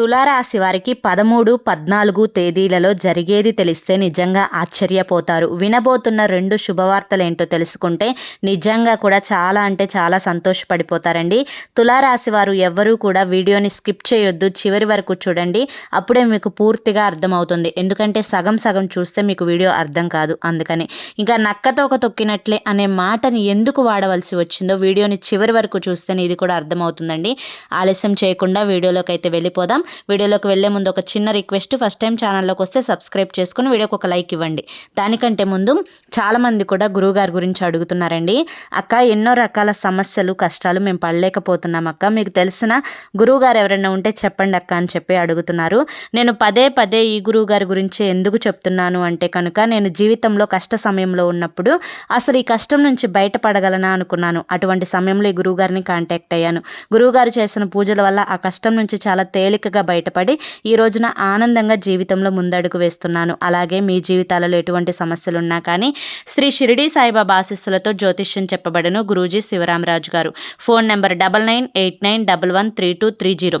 తులారాశి వారికి పదమూడు పద్నాలుగు తేదీలలో జరిగేది తెలిస్తే నిజంగా ఆశ్చర్యపోతారు. వినబోతున్న రెండు శుభవార్తలు తెలుసుకుంటే నిజంగా కూడా చాలా అంటే చాలా సంతోషపడిపోతారండి. తులారాశి వారు ఎవ్వరూ కూడా వీడియోని స్కిప్ చేయొద్దు చివరి వరకు చూడండి. అప్పుడే మీకు పూర్తిగా అర్థమవుతుంది. ఎందుకంటే సగం సగం చూస్తే మీకు వీడియో అర్థం కాదు అందుకని. ఇంకా నక్కతో ఒక తొక్కినట్లే అనే మాటని ఎందుకు వాడవలసి వచ్చిందో వీడియోని చివరి వరకు చూస్తేనే ఇది కూడా అర్థమవుతుందండి. ఆలస్యం చేయకుండా వీడియోలోకి అయితే వెళ్ళిపోదాం. వీడియోలోకి వెళ్ళే ముందు ఒక చిన్న రిక్వెస్ట్. ఫస్ట్ టైం ఛానల్లోకి వస్తే సబ్స్క్రైబ్ చేసుకుని వీడియోకి ఒక లైక్ ఇవ్వండి. దానికంటే ముందు చాలామంది కూడా గురువుగారి గురించి అడుగుతున్నారండి. అక్క ఎన్నో రకాల సమస్యలు కష్టాలు మేము పడలేకపోతున్నాం అక్క. మీకు తెలిసిన గురువుగారు ఎవరైనా ఉంటే చెప్పండి అక్క అని చెప్పి అడుగుతున్నారు. నేను పదే పదే ఈ గురువుగారి గురించి ఎందుకు చెప్తున్నాను అంటే కనుక నేను జీవితంలో కష్ట సమయంలో ఉన్నప్పుడు అసలు ఈ కష్టం నుంచి బయటపడగలనా అనుకున్నాను. అటువంటి సమయంలో ఈ గురువుగారిని కాంటాక్ట్ అయ్యాను. గురువుగారు చేసిన పూజల వల్ల ఆ కష్టం నుంచి చాలా తేలికగా పూర్తిగా బయటపడి ఈ రోజున ఆనందంగా జీవితంలో ముందడుగు వేస్తున్నాను. అలాగే మీ జీవితాలలో ఎటువంటి సమస్యలున్నా కానీ శ్రీ షిరిడి సాయిబాబా ఆశీస్సులతో జ్యోతిష్యం చెప్పబడను. Guruji Sivaramaraju garu. Phone number double nine eight nine double one three two three zero.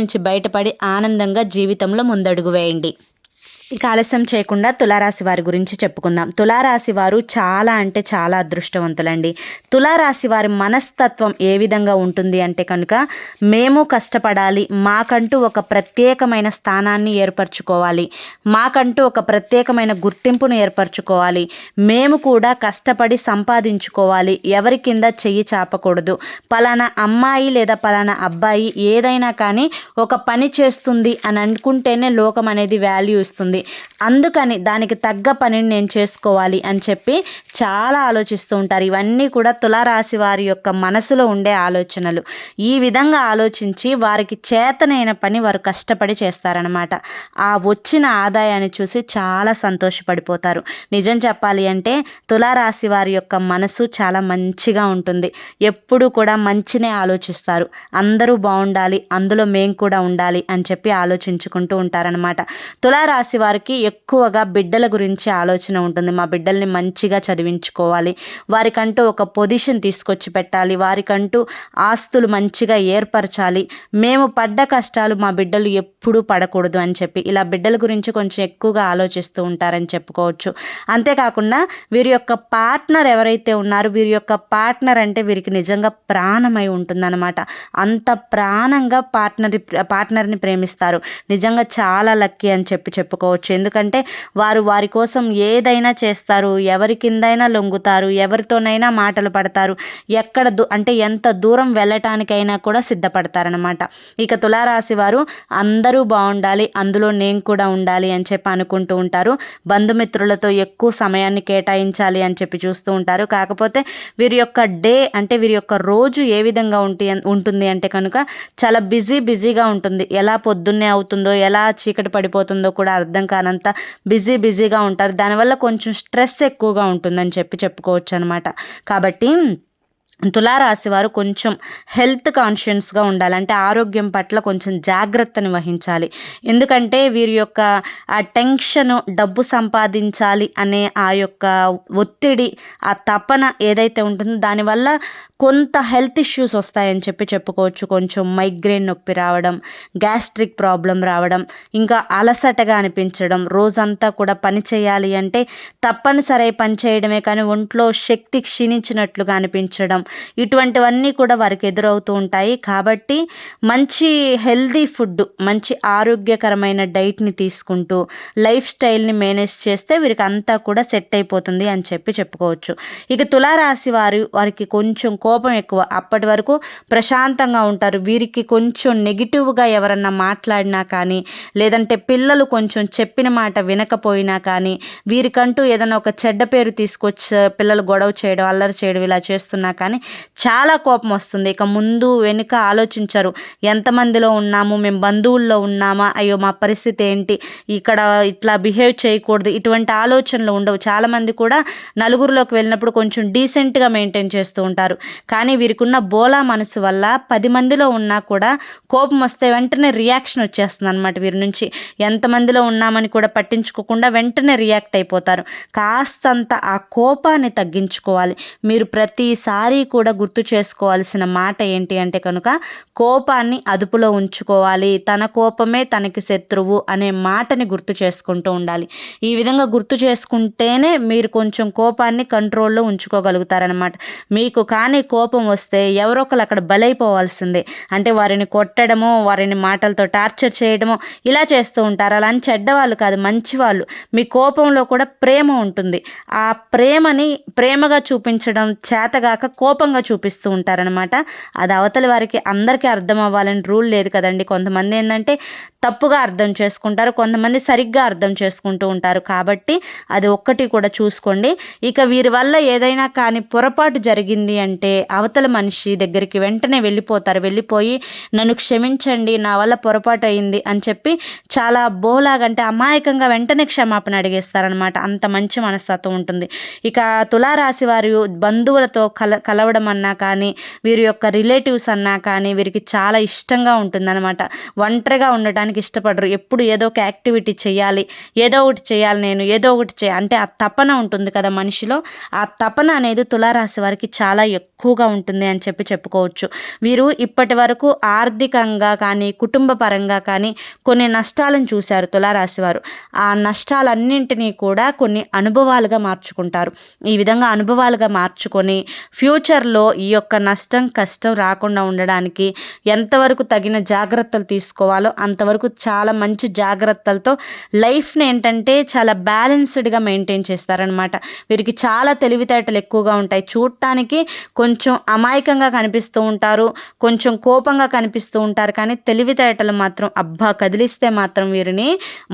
నుంచి బయటపడి ఆనందంగా జీవితంలో ముందడుగు వేయండి. ఇక ఆలస్యం చేయకుండా తులారాశి వారి గురించి చెప్పుకుందాం. తులారాశి వారు చాలా అంటే చాలా అదృష్టవంతులండి. తులారాశి వారి మనస్తత్వం ఏ విధంగా ఉంటుంది అంటే కనుక మేము కష్టపడాలి మాకంటూ ఒక ప్రత్యేకమైన స్థానాన్ని ఏర్పరచుకోవాలి మాకంటూ ఒక ప్రత్యేకమైన గుర్తింపును ఏర్పరచుకోవాలి మేము కూడా కష్టపడి సంపాదించుకోవాలి ఎవరి కింద చెయ్యి చాపకూడదు. పలానా అమ్మాయి లేదా పలానా అబ్బాయి ఏదైనా కానీ ఒక పని చేస్తుంది అని అనుకుంటేనే లోకం అనేది వాల్యూ ఇస్తుంది. అందుకని దానికి తగ్గ పనిని నేను చేసుకోవాలి అని చెప్పి చాలా ఆలోచిస్తూ ఉంటారు. ఇవన్నీ కూడా తులారాశి వారి యొక్క మనసులో ఉండే ఆలోచనలు. ఈ విధంగా ఆలోచించి వారికి చేతనైన పని వారు కష్టపడి చేస్తారనమాట ఆ వచ్చిన ఆదాయాన్ని చూసి చాలా సంతోషపడిపోతారు. నిజం చెప్పాలి అంటే తులారాశి వారి యొక్క మనసు చాలా మంచిగా ఉంటుంది. ఎప్పుడు కూడా మంచినే ఆలోచిస్తారు. అందరూ బాగుండాలి అందులో మేము కూడా ఉండాలి అని చెప్పి ఆలోచించుకుంటూ ఉంటారనమాట తులారాశి వారి వారికి ఎక్కువగా బిడ్డల గురించి ఆలోచన ఉంటుంది. మా బిడ్డల్ని మంచిగా చదివించుకోవాలి. వారికంటూ ఒక పొజిషన్ తీసుకొచ్చి పెట్టాలి. వారికంటూ ఆస్తులు మంచిగా ఏర్పరచాలి. మేము పడ్డ కష్టాలు మా బిడ్డలు ఎప్పుడూ పడకూడదు అని చెప్పి ఇలా బిడ్డల గురించి కొంచెం ఎక్కువగా ఆలోచిస్తూ ఉంటారని చెప్పుకోవచ్చు. అంతేకాకుండా వీరి యొక్క పార్ట్నర్ ఎవరైతే ఉన్నారో వీరి యొక్క పార్ట్నర్ అంటే వీరికి నిజంగా ప్రాణమై ఉంటుందన్నమాట. అంత ప్రాణంగా పార్ట్నర్ పార్ట్నర్ని ప్రేమిస్తారు. నిజంగా చాలా లక్కీ అని చెప్పి చెప్పుకోవచ్చు. ఎందుకంటే వారు వారి కోసం ఏదైనా చేస్తారు ఎవరి కిందైనా లొంగుతారు ఎవరితోనైనా మాటలు పడతారు ఎక్కడ దూ అంటే ఎంత దూరం వెళ్ళటానికైనా కూడా సిద్ధపడతారనమాట ఇక తులారాశి వారు అందరూ బాగుండాలి అందులో నేను కూడా ఉండాలి అని చెప్పి అనుకుంటూ ఉంటారు. బంధుమిత్రులతో ఎక్కువ సమయాన్ని కేటాయించాలి అని చెప్పి చూస్తూ ఉంటారు. కాకపోతే వీరి యొక్క డే అంటే వీరి యొక్క రోజు ఏ విధంగా ఉంటే ఉంటుంది అంటే కనుక చాలా బిజీ బిజీగా ఉంటుంది. ఎలా పొద్దున్నే అవుతుందో ఎలా చీకటి పడిపోతుందో కూడా అర్థం అర్థం కానంత బిజీ బిజీగా ఉంటారు. దానివల్ల కొంచెం స్ట్రెస్ ఎక్కువగా ఉంటుందని చెప్పి చెప్పుకోవచ్చు అనమాట కాబట్టి తులారాశి వారు కొంచెం హెల్త్ కాన్షియన్స్గా ఉండాలి. అంటే ఆరోగ్యం పట్ల కొంచెం జాగ్రత్తని వహించాలి. ఎందుకంటే వీరి యొక్క ఆ టెన్షన్ డబ్బు సంపాదించాలి అనే ఆ యొక్క ఒత్తిడి ఆ తపన ఏదైతే ఉంటుందో దానివల్ల కొంత హెల్త్ ఇష్యూస్ వస్తాయని చెప్పి చెప్పుకోవచ్చు. కొంచెం మైగ్రేన్ నొప్పి రావడం గ్యాస్ట్రిక్ ప్రాబ్లం రావడం ఇంకా అలసటగా అనిపించడం రోజంతా కూడా పని చేయాలి అంటే తప్పనిసరి పని చేయడమే కానీ ఒంట్లో శక్తి క్షీణించినట్లుగా అనిపించడం ఇటువంటివన్నీ కూడా వారికి ఎదురవుతూ ఉంటాయి. కాబట్టి మంచి హెల్దీ ఫుడ్ మంచి ఆరోగ్యకరమైన డైట్ని తీసుకుంటూ లైఫ్ స్టైల్ని మేనేజ్ చేస్తే వీరికి అంతా కూడా సెట్ అయిపోతుంది అని చెప్పి చెప్పుకోవచ్చు. ఇక తులారాశి వారు వారికి కొంచెం కోపం ఎక్కువ. అప్పటి వరకు ప్రశాంతంగా ఉంటారు. వీరికి కొంచెం నెగిటివ్గా ఎవరన్నా మాట్లాడినా కానీ లేదంటే పిల్లలు కొంచెం చెప్పిన మాట వినకపోయినా కానీ వీరికంటూ ఏదైనా ఒక చెడ్డ పేరు తీసుకొచ్చి పిల్లలు గొడవ చేయడం అల్లరి చేయడం ఇలా చేస్తున్నా కానీ చాలా కోపం వస్తుంది. ఇక ముందు వెనుక ఆలోచించరు. ఎంతమందిలో ఉన్నాము? మేము బంధువుల్లో ఉన్నామా? అయ్యో మా పరిస్థితి ఏంటి? ఇక్కడ ఇట్లా బిహేవ్ చేయకూడదు. ఇటువంటి ఆలోచనలు ఉండవు. చాలామంది కూడా నలుగురిలోకి వెళ్ళినప్పుడు కొంచెం డీసెంట్గా మెయింటైన్ చేస్తూ ఉంటారు. కానీ వీరికి ఉన్న బోలా మనసు వల్ల పది మందిలో ఉన్నా కూడా కోపం వస్తే వెంటనే రియాక్షన్ వచ్చేస్తుంది అనమాట వీరి నుంచి. ఎంతమందిలో ఉన్నామని కూడా పట్టించుకోకుండా వెంటనే రియాక్ట్ అయిపోతారు. కాస్తంత ఆ కోపాన్ని తగ్గించుకోవాలి. మీరు ప్రతిసారి కూడా గుర్తు చేసుకోవాల్సిన మాట ఏంటి అంటే కనుక కోపాన్ని అదుపులో ఉంచుకోవాలి. తన కోపమే తనకి శత్రువు అనే మాటని గుర్తు చేసుకుంటూ ఉండాలి. ఈ విధంగా గుర్తు చేసుకుంటేనే మీరు కొంచెం కోపాన్ని కంట్రోల్లో ఉంచుకోగలుగుతారనమాట మీకు కానీ కోపం వస్తే ఎవరో ఒకరు అక్కడ బలైపోవాల్సిందే. అంటే వారిని కొట్టడమో వారిని మాటలతో టార్చర్ చేయడమో ఇలా చేస్తూ ఉంటారు. అలా అని చెడ్డవాళ్ళు కాదు మంచివాళ్ళు. మీ కోపంలో కూడా ప్రేమ ఉంటుంది. ఆ ప్రేమని ప్రేమగా చూపించడం చేతగాక కోపంగా చూపిస్తూ ఉంటారనమాట అది అవతలి వారికి అందరికీ అర్థం అవ్వాలని రూల్ లేదు కదండి. కొంతమంది ఏంటంటే తప్పుగా అర్థం చేసుకుంటారు కొంతమంది సరిగ్గా అర్థం చేసుకుంటూ ఉంటారు. కాబట్టి అది ఒక్కటి కూడా చూసుకోండి. ఇక వీరి వల్ల ఏదైనా కానీ పొరపాటు జరిగింది అంటే అవతల మనిషి దగ్గరికి వెంటనే వెళ్ళిపోతారు. వెళ్ళిపోయి నన్ను క్షమించండి నా వల్ల పొరపాటు అయింది అని చెప్పి చాలా బోలాగంటే అమాయకంగా వెంటనే క్షమాపణ అడిగేస్తారనమాట అంత మంచి మనస్తత్వం ఉంటుంది. ఇక తులారాశి వారు బంధువులతో కల కల కలవడం అన్నా కానీ వీరి యొక్క రిలేటివ్స్ అన్నా కానీ వీరికి చాలా ఇష్టంగా ఉంటుందన్నమాట. ఒంటరిగా ఉండటానికి ఇష్టపడరు. ఎప్పుడు ఏదో ఒక యాక్టివిటీ చేయాలి ఏదో ఒకటి చేయాలి నేను ఏదో ఒకటి చేయాలి అంటే ఆ తపన ఉంటుంది కదా మనిషిలో. ఆ తపన అనేది తులారాశి వారికి చాలా ఎక్కువగా ఉంటుంది అని చెప్పి చెప్పుకోవచ్చు. వీరు ఇప్పటి వరకు ఆర్థికంగా కానీ కుటుంబ పరంగా కానీ కొన్ని నష్టాలను చూశారు తులారాశి వారు. ఆ నష్టాలన్నింటినీ కూడా కొన్ని అనుభవాలుగా మార్చుకుంటారు. ఈ విధంగా అనుభవాలుగా మార్చుకొని ఫ్యూచర్ ఫ్యూచర్లో ఈ యొక్క నష్టం కష్టం రాకుండా ఉండడానికి ఎంతవరకు తగిన జాగ్రత్తలు తీసుకోవాలో అంతవరకు చాలా మంచి జాగ్రత్తలతో లైఫ్ని ఏంటంటే చాలా బ్యాలెన్స్డ్గా మెయింటైన్ చేస్తారనమాట వీరికి చాలా తెలివితేటలు ఎక్కువగా ఉంటాయి. చూడటానికి కొంచెం అమాయకంగా కనిపిస్తూ ఉంటారు కొంచెం కోపంగా కనిపిస్తూ ఉంటారు కానీ తెలివితేటలు మాత్రం అబ్బా! కదిలిస్తే మాత్రం వీరిని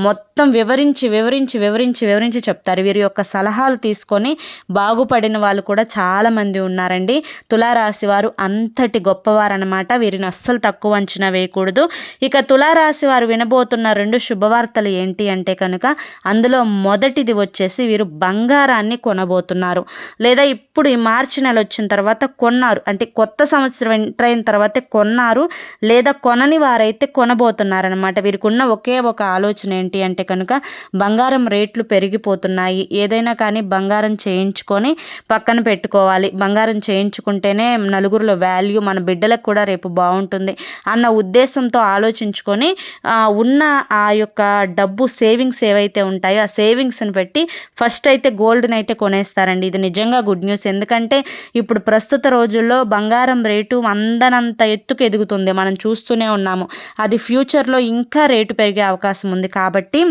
మొత్తం వివరించి వివరించి వివరించి వివరించి చెప్తారు. వీరి యొక్క సలహాలు తీసుకొని బాగుపడిన వాళ్ళు కూడా చాలామంది ఉన్నారండి. తులారాశి వారు అంతటి గొప్పవారనమాట వీరిని అస్సలు తక్కువ అంచనా వేయకూడదు. ఇక తులారాశి వారు వినబోతున్న రెండు శుభవార్తలు ఏంటి అంటే కనుక అందులో మొదటిది వచ్చేసి వీరు బంగారాన్ని కొనబోతున్నారు. లేదా ఇప్పుడు ఈ మార్చి నెల వచ్చిన తర్వాత కొన్నారు. అంటే కొత్త సంవత్సరం ఎంటర్ అయిన తర్వాత కొన్నారు. లేదా కొనని వారైతే కొనబోతున్నారనమాట వీరికి ఉన్న ఒకే ఒక ఆలోచన ఏంటి అంటే కనుక బంగారం రేట్లు పెరిగిపోతున్నాయి. ఏదైనా కానీ బంగారం చేయించుకొని పక్కన పెట్టుకోవాలి. బంగారం వేయించుకుంటేనే నలుగురిలో వాల్యూ మన బిడ్డలకు కూడా రేపు బాగుంటుంది అన్న ఉద్దేశంతో ఆలోచించుకొని ఉన్న ఆ యొక్క డబ్బు సేవింగ్స్ ఏవైతే ఉంటాయో ఆ సేవింగ్స్ని పెట్టి ఫస్ట్ అయితే గోల్డ్ని అయితే కొనేస్తారండి. ఇది నిజంగా గుడ్ న్యూస్. ఎందుకంటే ఇప్పుడు ప్రస్తుత రోజుల్లో బంగారం రేటు అందనంత ఎత్తుకు ఎదుగుతుంది. మనం చూస్తూనే ఉన్నాము. అది ఫ్యూచర్లో ఇంకా రేటు పెరిగే అవకాశం ఉంది కాబట్టి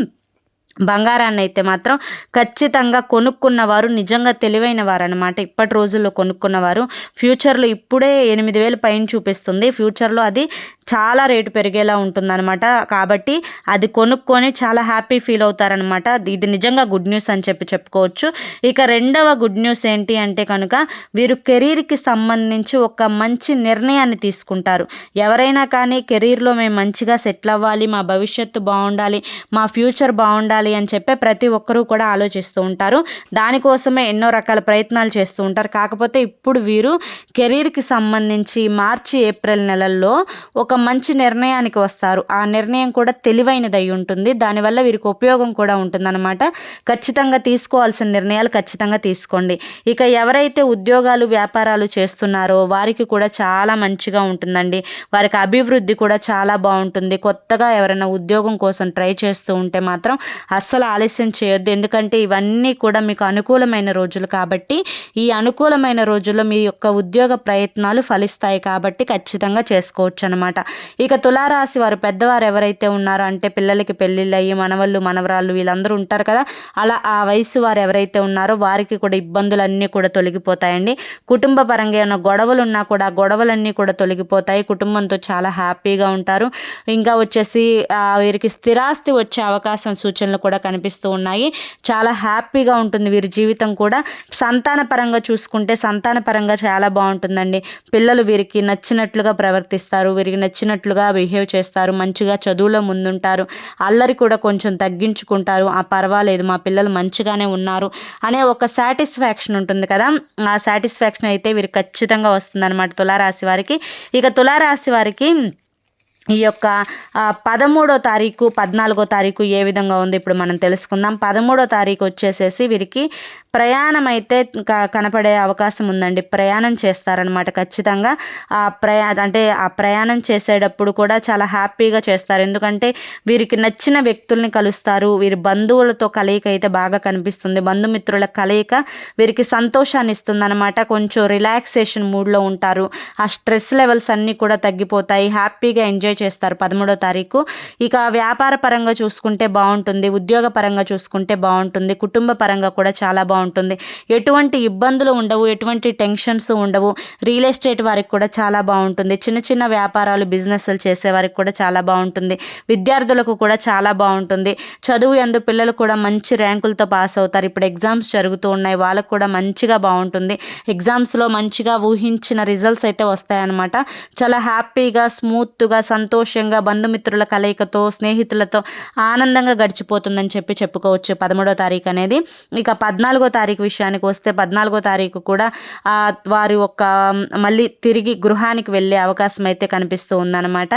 బంగారాన్ని అయితే మాత్రం ఖచ్చితంగా కొనుక్కున్నవారు నిజంగా తెలివైన వారు అనమాట ఇప్పటి రోజుల్లో కొనుక్కున్నవారు ఫ్యూచర్లో ఇప్పుడే ఎనిమిది వేలు పైన చూపిస్తుంది. ఫ్యూచర్లో అది చాలా రేటు పెరిగేలా ఉంటుందన్నమాట. కాబట్టి అది కొనుక్కొని చాలా హ్యాపీ ఫీల్ అవుతారనమాట ఇది నిజంగా గుడ్ న్యూస్ అని చెప్పి చెప్పుకోవచ్చు. ఇక రెండవ గుడ్ న్యూస్ ఏంటి అంటే కనుక వీరు కెరీర్కి సంబంధించి ఒక మంచి నిర్ణయాన్ని తీసుకుంటారు. ఎవరైనా కానీ కెరీర్లో మేము మంచిగా సెటిల్ అవ్వాలి మా భవిష్యత్తు బాగుండాలి మా ఫ్యూచర్ బాగుండాలి అని చెప్పే ప్రతి ఒక్కరూ కూడా ఆలోచిస్తూ ఉంటారు. దానికోసమే ఎన్నో రకాల ప్రయత్నాలు చేస్తూ ఉంటారు. కాకపోతే ఇప్పుడు వీరు కెరీర్కి సంబంధించి మార్చి ఏప్రిల్ నెలల్లో ఒక మంచి నిర్ణయానికి వస్తారు. ఆ నిర్ణయం కూడా తెలివైనది అయి ఉంటుంది. దానివల్ల వీరికి ఉపయోగం కూడా ఉంటుందన్నమాట. ఖచ్చితంగా తీసుకోవాల్సిన నిర్ణయాలు ఖచ్చితంగా తీసుకోండి. ఇక ఎవరైతే ఉద్యోగాలు వ్యాపారాలు చేస్తున్నారో వారికి కూడా చాలా మంచిగా ఉంటుందండి. వారికి అభివృద్ధి కూడా చాలా బాగుంటుంది. కొత్తగా ఎవరైనా ఉద్యోగం కోసం ట్రై చేస్తూ ఉంటే మాత్రం అస్సలు ఆలస్యం చేయొద్దు. ఎందుకంటే ఇవన్నీ కూడా మీకు అనుకూలమైన రోజులు కాబట్టి ఈ అనుకూలమైన రోజుల్లో మీ యొక్క ఉద్యోగ ప్రయత్నాలు ఫలిస్తాయి కాబట్టి ఖచ్చితంగా చేసుకోవచ్చు అనమాట ఇక తులారాశి వారు పెద్దవారు ఎవరైతే ఉన్నారో అంటే పిల్లలకి పెళ్ళిళ్ళు అయ్యి మనవళ్ళు మనవరాళ్ళు వీళ్ళందరూ ఉంటారు కదా అలా ఆ వయసు వారు ఎవరైతే ఉన్నారో వారికి కూడా ఇబ్బందులన్నీ కూడా తొలగిపోతాయండి. కుటుంబ పరంగా ఏమైనా గొడవలు ఉన్నా కూడా గొడవలన్నీ కూడా తొలగిపోతాయి. కుటుంబంతో చాలా హ్యాపీగా ఉంటారు. ఇంకా వచ్చేసి వీరికి స్థిరాస్తి వచ్చే అవకాశం సూచనలు కూడా కనిపిస్తూ ఉన్నాయి. చాలా హ్యాపీగా ఉంటుంది వీరి జీవితం కూడా. సంతాన పరంగా చూసుకుంటే సంతాన పరంగా చాలా బాగుంటుందండి. పిల్లలు వీరికి నచ్చినట్లుగా ప్రవర్తిస్తారు. వీరికి నచ్చినట్లుగా బిహేవ్ చేస్తారు. మంచిగా చదువులో ముందుంటారు. అల్లరి కూడా కొంచెం తగ్గించుకుంటారు. ఆ పర్వాలేదు. మా పిల్లలు మంచిగానే ఉన్నారు అనే ఒక సాటిస్ఫాక్షన్ ఉంటుంది కదా. ఆ సాటిస్ఫాక్షన్ అయితే వీరికి ఖచ్చితంగా వస్తుందన్నమాట తులారాశి వారికి. ఇక తులారాశి వారికి ఈ యొక్క పదమూడో తారీఖు పద్నాలుగో తారీఖు ఏ విధంగా ఉంది ఇప్పుడు మనం తెలుసుకుందాం. పదమూడో తారీఖు వచ్చేసేసి వీరికి ప్రయాణం అయితే కనపడే అవకాశం ఉందండి. ప్రయాణం చేస్తారనమాట ఖచ్చితంగా. ఆ ప్రయా అంటే ఆ ప్రయాణం చేసేటప్పుడు కూడా చాలా హ్యాపీగా చేస్తారు. ఎందుకంటే వీరికి నచ్చిన వ్యక్తుల్ని కలుస్తారు. వీరి బంధువులతో కలయిక అయితే బాగా కనిపిస్తుంది. బంధుమిత్రుల కలయిక వీరికి సంతోషాన్ని ఇస్తుందన్నమాట. కొంచెం రిలాక్సేషన్ మూడ్లో ఉంటారు. ఆ స్ట్రెస్ లెవెల్స్ అన్నీ కూడా తగ్గిపోతాయి. హ్యాపీగా ఎంజాయ్ చేస్తారు పదమూడో తారీఖు. ఇక వ్యాపార పరంగా చూసుకుంటే బాగుంటుంది ఉద్యోగ పరంగా చూసుకుంటే బాగుంటుంది కుటుంబ పరంగా కూడా చాలా బాగుంటుంది. ఎటువంటి ఇబ్బందులు ఉండవు ఎటువంటి టెన్షన్స్ ఉండవు. రియల్ ఎస్టేట్ వారికి కూడా చాలా బాగుంటుంది. చిన్న చిన్న వ్యాపారాలు బిజినెస్లు చేసే వారికి కూడా చాలా బాగుంటుంది. విద్యార్థులకు కూడా చాలా బాగుంటుంది. చదువు ఎందు పిల్లలు కూడా మంచి ర్యాంకులతో పాస్ అవుతారు. ఇప్పుడు ఎగ్జామ్స్ జరుగుతూ ఉన్నాయి. వాళ్ళకు కూడా మంచిగా బాగుంటుంది. ఎగ్జామ్స్లో మంచిగా ఊహించిన రిజల్ట్స్ అయితే వస్తాయన్నమాట. చాలా హ్యాపీగా స్మూత్గా సంత సంతోషంగా బంధుమిత్రుల కలయికతో స్నేహితులతో ఆనందంగా గడిచిపోతుందని చెప్పి చెప్పుకోవచ్చు పదమూడో తారీఖు అనేది. ఇక పద్నాలుగో తారీఖు విషయానికి వస్తే పద్నాలుగో తారీఖు కూడా వారి ఒక మళ్ళీ తిరిగి గృహానికి వెళ్ళే అవకాశం అయితే కనిపిస్తూ ఉందన్నమాట.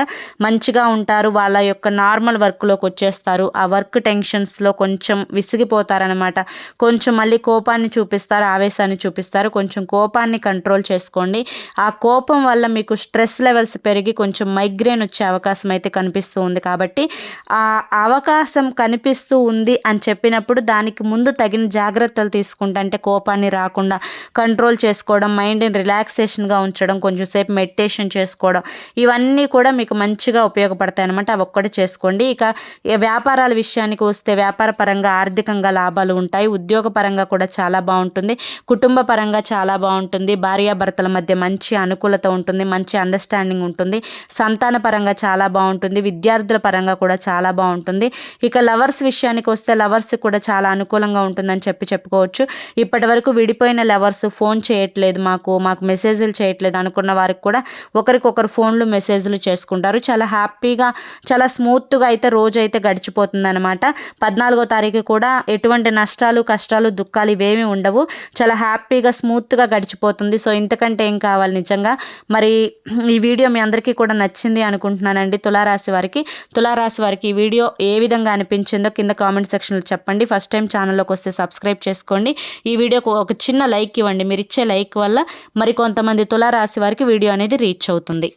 మంచిగా ఉంటారు వాళ్ళ యొక్క నార్మల్ వర్క్లోకి వచ్చేస్తారు. ఆ వర్క్ టెన్షన్స్లో కొంచెం విసిగిపోతారనమాట కొంచెం మళ్ళీ కోపాన్ని చూపిస్తారు ఆవేశాన్ని చూపిస్తారు. కొంచెం కోపాన్ని కంట్రోల్ చేసుకోండి. ఆ కోపం వల్ల మీకు స్ట్రెస్ లెవెల్స్ పెరిగి కొంచెం మైగ్రేన్ వచ్చి వచ్చే అవకాశం అయితే కనిపిస్తూ ఉంది. కాబట్టి ఆ అవకాశం కనిపిస్తూ ఉంది అని చెప్పినప్పుడు దానికి ముందు తగిన జాగ్రత్తలు తీసుకుంటే అంటే కోపాన్ని రాకుండా కంట్రోల్ చేసుకోవడం మైండ్ని రిలాక్సేషన్గా ఉంచడం కొంచెం సేపు మెడిటేషన్ చేసుకోవడం ఇవన్నీ కూడా మీకు మంచిగా ఉపయోగపడతాయి అనమాట అవి ఒక్కటి చేసుకోండి. ఇక వ్యాపారాల విషయానికి వస్తే వ్యాపార పరంగా ఆర్థికంగా లాభాలు ఉంటాయి. ఉద్యోగ పరంగా కూడా చాలా బాగుంటుంది. కుటుంబ పరంగా చాలా బాగుంటుంది. భార్యాభర్తల మధ్య మంచి అనుకూలత ఉంటుంది. మంచి అండర్స్టాండింగ్ ఉంటుంది. సంతాన పరంగా పరంగా చాలా బాగుంటుంది. విద్యార్థుల పరంగా కూడా చాలా బాగుంటుంది. ఇక లవర్స్ విషయానికి వస్తే లవర్స్ కూడా చాలా అనుకూలంగా ఉంటుందని చెప్పి చెప్పుకోవచ్చు. ఇప్పటి వరకు విడిపోయిన లవర్స్ ఫోన్ చేయట్లేదు మాకు మాకు మెసేజ్లు చేయట్లేదు అనుకున్న వారికి కూడా ఒకరికొకరు ఫోన్లు మెసేజ్లు చేసుకుంటారు. చాలా హ్యాపీగా చాలా స్మూత్గా అయితే రోజు అయితే గడిచిపోతుంది అనమాట పద్నాలుగో తారీఖు కూడా ఎటువంటి నష్టాలు కష్టాలు దుఃఖాలు ఇవేమీ ఉండవు. చాలా హ్యాపీగా స్మూత్గా గడిచిపోతుంది. సో ఇంతకంటే ఏం కావాలి నిజంగా? మరి ఈ వీడియో మీ అందరికీ కూడా నచ్చింది అనుకుంటున్నాను అనుకుంటున్నానండి తులారాశి వారికి తులారాశి వారికి ఈ వీడియో ఏ విధంగా అనిపించిందో కింద కామెంట్ సెక్షన్లో చెప్పండి. ఫస్ట్ టైం ఛానల్లోకి వస్తే సబ్స్క్రైబ్ చేసుకోండి. ఈ వీడియోకు ఒక చిన్న లైక్ ఇవ్వండి. మీరు ఇచ్చే లైక్ వల్ల మరి కొంతమంది తులారాశి వారికి వీడియో అనేది రీచ్ అవుతుంది.